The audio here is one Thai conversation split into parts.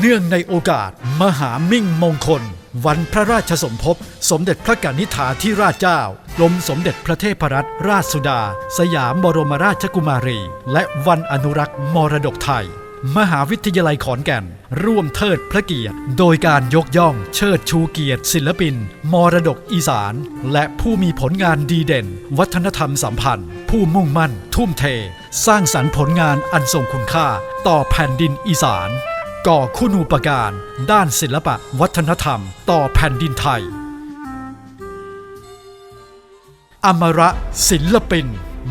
เนื่องในโอกาส มหามิ่งมงคล วันพระราชสมภพ สมเด็จพระกนิษฐาธิราชเจ้ากรมสมเด็จพระเทพรัตนราชสุดา สยามบรมราชกุมารี และวันอนุรักษ์มรดกไทย มหาวิทยาลัยขอนแก่น ร่วมเทิดพระเกียรติ โดยการยกย่องเชิดชูเกียรติ ศิลปิน มรดกอีสาน และผู้มีผลงานดีเด่น วัฒนธรรมสัมพันธ์ ผู้มุ่งมั่น ทุ่มเท สร้างสรรค์ผลงานอันทรงคุณค่า ต่อแผ่นดินอีสาน ก่อคุณูปการ ด้านศิลปะวัฒนธรรม ต่อแผ่นดินไทย อมระศิลปิน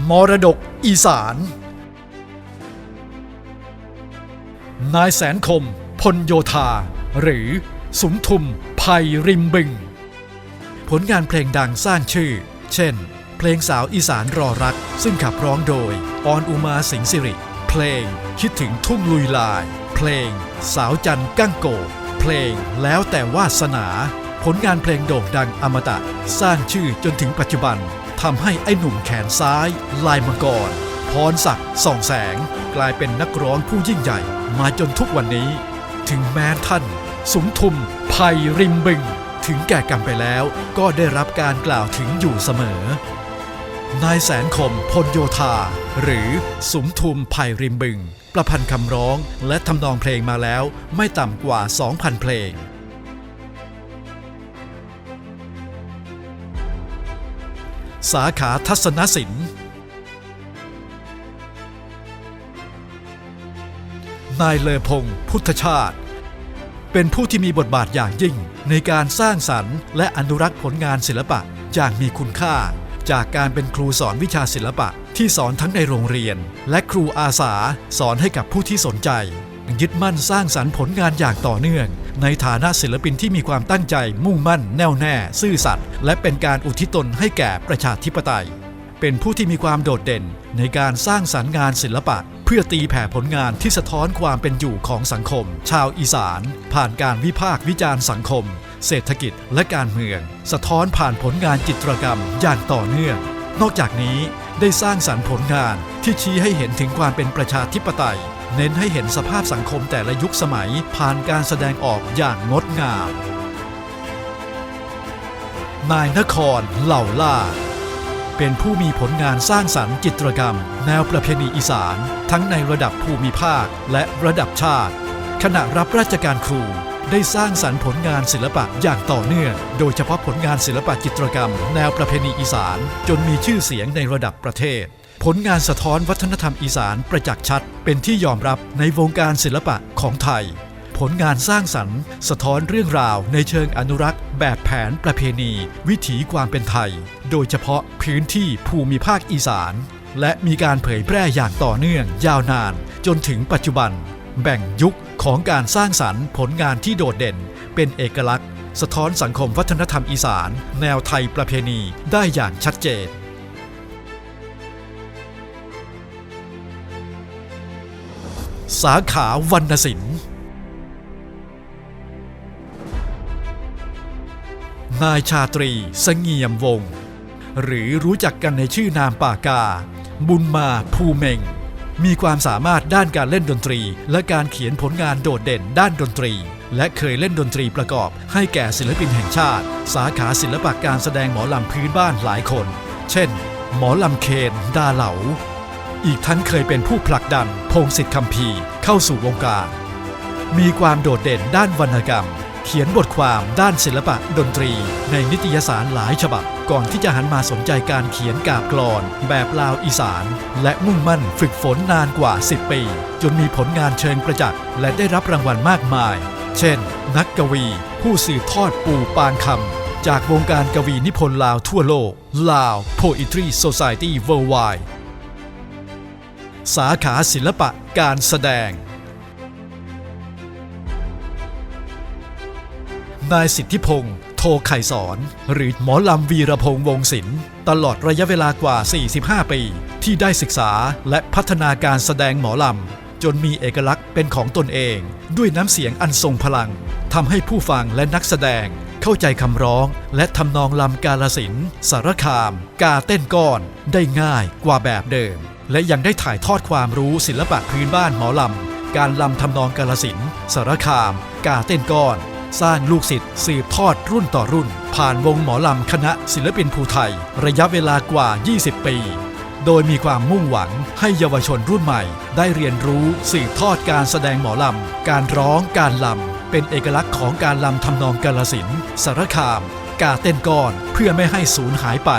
มรดกอีสาน นายแสนคม พลโยธา หรือ สุมทุมภัยริมบึง ผลงานเพลงดังสร้างชื่อ เช่น เพลงสาวอีสานรอรัก ซึ่งขับร้องโดย ออนอุมาสิงห์สิริ เพลงคิดถึงทุ่งลุยลาย เพลง สาวจันกั้งโก เพลงแล้วแต่วาสนา ผลงานเพลงโด่งดังอมตะ สร้างชื่อจนถึงปัจจุบันทำให้ไอ้หนุ่มแขนซ้าย ลายมังกรพรศักดิ์ส่องแสง กลายเป็นนักร้องผู้ยิ่งใหญ่ มาจนทุกวันนี้ ถึงแม้ท่าน สุมทุมภัยริมบึง ถึงแก่กรรมไปแล้วก็ได้รับการกล่าวถึงอยู่เสมอ นายแสนคมพลโยธา หรือสุมทุมภัยริมบึง ประพันธ์คำร้องและทำนองเพลงมาแล้วไม่ต่ำกว่า 2,000 เพลง สาขาทัศนศิลป์นายเลอพงศ์พุทธชาติ เป็นผู้ที่มีบทบาทอย่างยิ่งในการสร้างสรรค์และอนุรักษ์ผลงานศิลปะอย่างมีคุณค่า จากการเป็นครูสอนวิชาศิลปะที่สอนทั้งในโรงเรียน และครูอาสาสอนให้กับผู้ที่สนใจ ยึดมั่นสร้างสรรค์ผลงานอย่างต่อเนื่อง ในฐานะศิลปินที่มีความตั้งใจ มุ่งมั่น แน่วแน่ ซื่อสัตย์และเป็นการอุทิศตนให้แก่ประชาธิปไตย เป็นผู้ที่มีความโดดเด่น ในการสร้างสรรค์งานศิลปะ เพื่อตีแผ่ผลงานที่สะท้อนความเป็นอยู่ของสังคม ชาวอีสาน ผ่านการวิพากษ์วิจารณ์สังคม เศรษฐกิจและการเมือง สะท้อนผ่านผลงานจิตรกรรมอย่างต่อเนื่อง นอกจากนี้ได้สร้างสรรค์ผลงานที่ชี้ให้เห็นถึงความเป็นประชาธิปไตย เน้นให้เห็นสภาพสังคมแต่ละยุคสมัยผ่านการแสดงออกอย่างงดงาม นายนครเหล่าล่าเป็นผู้มีผลงานสร้างสรรค์จิตรกรรม แนวประเพณีอีสาน ทั้งในระดับภูมิภาคและระดับชาติ ขณะรับราชการครู ได้สร้างสรรค์ผลงานศิลปะอย่างต่อเนื่อง โดยเฉพาะผลงานศิลปะจิตรกรรม แนวประเพณีอีสาน จนมีชื่อเสียงในระดับประเทศ ผลงานสะท้อนวัฒนธรรมอีสานประจักษ์ชัด เป็นที่ยอมรับในวงการศิลปะของไทย ผลงานสร้างสรรค์ สะท้อนเรื่องราวในเชิงอนุรักษ์ แบบแผนประเพณี วิถีความเป็นไทย โดยเฉพาะพื้นที่ภูมิภาคอีสาน และมีการเผยแพร่อย่างต่อเนื่อง ยาวนาน จนถึงปัจจุบัน แบ่งยุคของการสร้างสรรค์ผลงานที่โดดเด่น เป็นเอกลักษณ์ สะท้อนสังคมวัฒนธรรมอีสาน แนวไทยประเพณีได้อย่างชัดเจนสาขาวรรณศิลป์ นายชาตรีสงี่ยมวงศ์หรือรู้จักกันในชื่อนามปากา บุญมาภูเมง มีความสามารถด้านการเล่นดนตรี และการเขียนผลงานโดดเด่นด้านดนตรี และเคยเล่นดนตรีประกอบ ให้แก่ศิลปินแห่งชาติ สาขาศิลปะการแสดงหมอลำพื้นบ้านหลายคน เช่น หมอลำเคนดาเหลา อีกทั้งเคยเป็นผู้ผลักดันพงศิษฐ์คำพีเข้าสู่วงการ มีความโดดเด่นด้านวรรณกรรม เขียนบทความด้านศิลปะดนตรี ในนิตยสารหลายฉบับ ก่อนที่จะหันมาสนใจการเขียนกาบกลอน แบบลาวอีสาน และมุ่งมั่นฝึกฝนนานกว่า 10 ปี จนมีผลงานเชิงประจักษ์และได้รับรางวัลมากมาย เช่น นักกวี ผู้สืบทอดปู่ปานคำจากวงการกวีนิพนธ์ลาวทั่วโลก ลาว Poetry Society Worldwide สาขาศิลปะการแสดง นายสิทธิพงศ์โทไข่สอน หรือหมอลำวีรพงษ์วงศิลป์ตลอดระยะเวลากว่า 45 ปี ที่ได้ศึกษาและพัฒนาการแสดงหมอลำ จนมีเอกลักษณ์เป็นของตนเอง ด้วยน้ำเสียงอันทรงพลังทำให้ผู้ฟังและนักแสดง เข้าใจคำร้อง และทำนองลำกาลสินสารคาม กาเต้นก้อนได้ง่ายกว่าแบบเดิม และยังได้ถ่ายทอดความรู้ศิลปะพื้นบ้านหมอลำการลำทำนองกาลสินสารคาม กาเต้นก้อน สร้างลูกศิษย์สืบทอดรุ่นต่อรุ่น ผ่านวงหมอลำคณะศิลปินภูไทย ระยะเวลากว่า 20 ปี โดยมีความมุ่งหวังให้เยาวชนรุ่นใหม่ ได้เรียนรู้สืบทอดการแสดงหมอลำ การร้องการลำ เป็นเอกลักษณ์ของการลำทำนองกาลสินสารคาม กาเต้นก้อนเพื่อไม่ให้สูญหายไป